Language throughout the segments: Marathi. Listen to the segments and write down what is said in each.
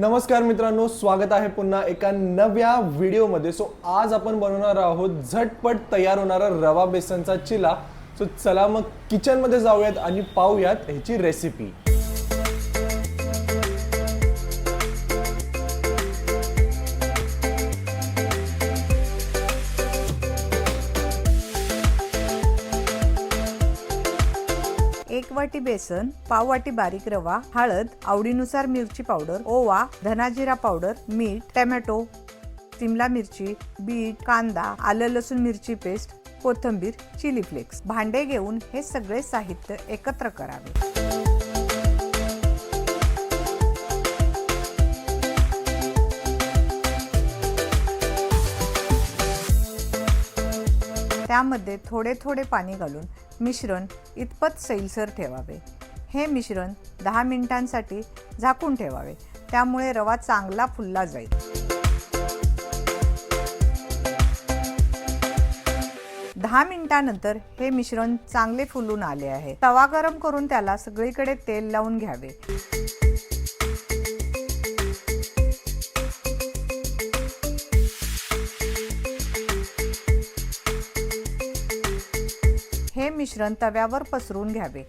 नमस्कार मित्रांनो स्वागत आहे पुन्हा एका नव्या व्हिडिओमध्ये. सो आज आपण बनवणार आहोत झटपट तयार होणारा रवा बेसनचा चिला. सो चला मग किचनमध्ये जाऊयात आणि पाहूयात ह्याची रेसिपी एक वाटी बेसन पाव वाटी बारीक रवा हळद आवडीनुसार मिरची पावडर ओवा धनाजिरा पावडर मीठ टमॅटो शिमला मिरची बीट कांदा आलं लसूण मिरची पेस्ट कोथिंबीर चिली फ्लेक्स. भांडे घेऊन हे सगळे साहित्य एकत्र करावे. त्यामध्ये थोडे थोडे पाणी घालून मिश्रण इतपत सैलसर ठेवावे. हे मिश्रण दहा मिनिटांसाठी झाकून ठेवावे. त्यामुळे रवा चांगला फुलला जाईल. दहा मिनिटानंतर हे मिश्रण चांगले फुलून आले आहे. तवा गरम करून त्याला सगळीकडे तेल लावून घ्यावे. मिश्रण तव्यावर पसरून घ्यावे.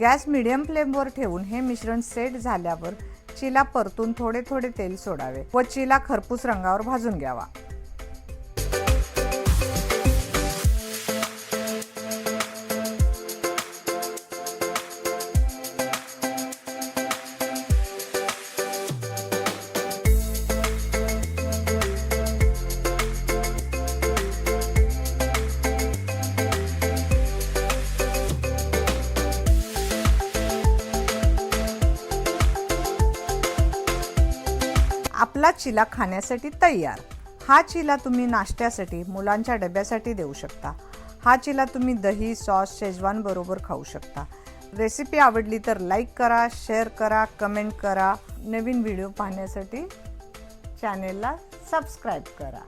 गॅस मिडियम फ्लेमवर ठेवून हे मिश्रण सेट झाल्यावर चिला परतून थोडे थोडे तेल सोडावे व चिला खरपूस रंगावर भाजून घ्यावा. आपला चिला खाण्यासाठी तयार. हा चिला तुम्ही नाश्त्यासाठी मुलांच्या डब्यासाठी देऊ शकता. हा चिला तुम्ही दही सॉस शेजवान बरोबर खाऊ शकता. रेसिपी आवडली तर लाईक करा शेअर करा कमेंट करा. नवीन व्हिडिओ पाहण्यासाठी चॅनेलला सबस्क्राईब करा.